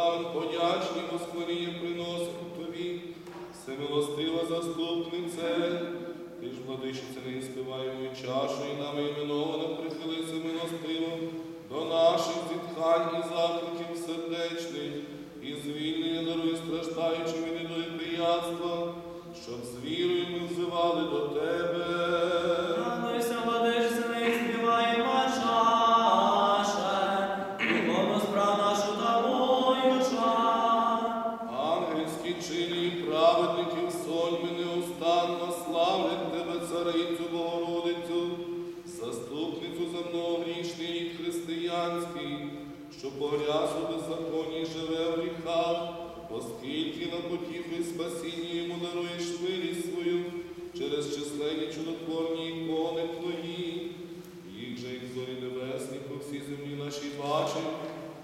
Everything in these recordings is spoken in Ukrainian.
слави подячні воскворіння приносимо тобі, всемилостива заступнице, ти ж, владичице, не співаємо чашу, і нами іменовано прихилися милостиво до наших зітхань і закликів сердечних, і звільнення даруй страждаючими від недоприятства, щоб звільнення що погряз беззаконні живе в гріхах, оскільки на потіху і спасіння йому даруєш милість свою через численні чудотворні ікони твої. Їх же, як зорі небесні, по всій землі нашій бачить,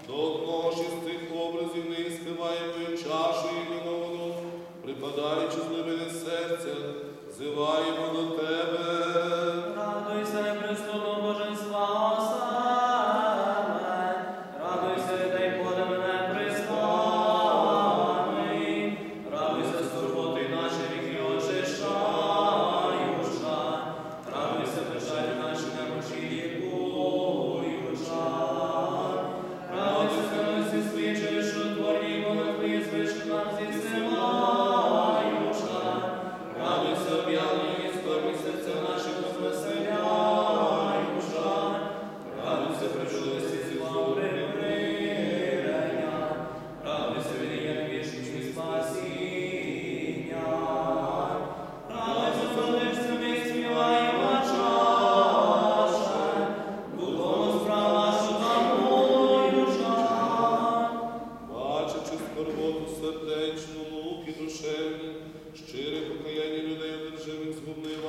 до одного ж із цих образів не співаємо чашу іменовану, припадаючи з глибини серця, зиваємо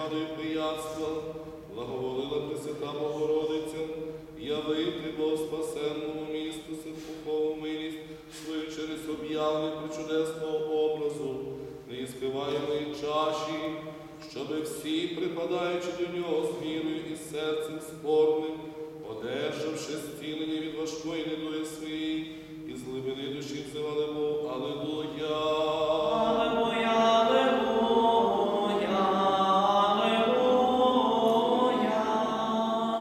згубною вадою благоволила Пресвята Богородиця, явити Бог спасенному місту Симфухову милість свою через об'явлення причудесного образу, не співаємо і чаші, щоби всі, припадаючи до нього з вірою і серцем спорним, одержавши зцілення від важкої недої своєї, і з глибини душі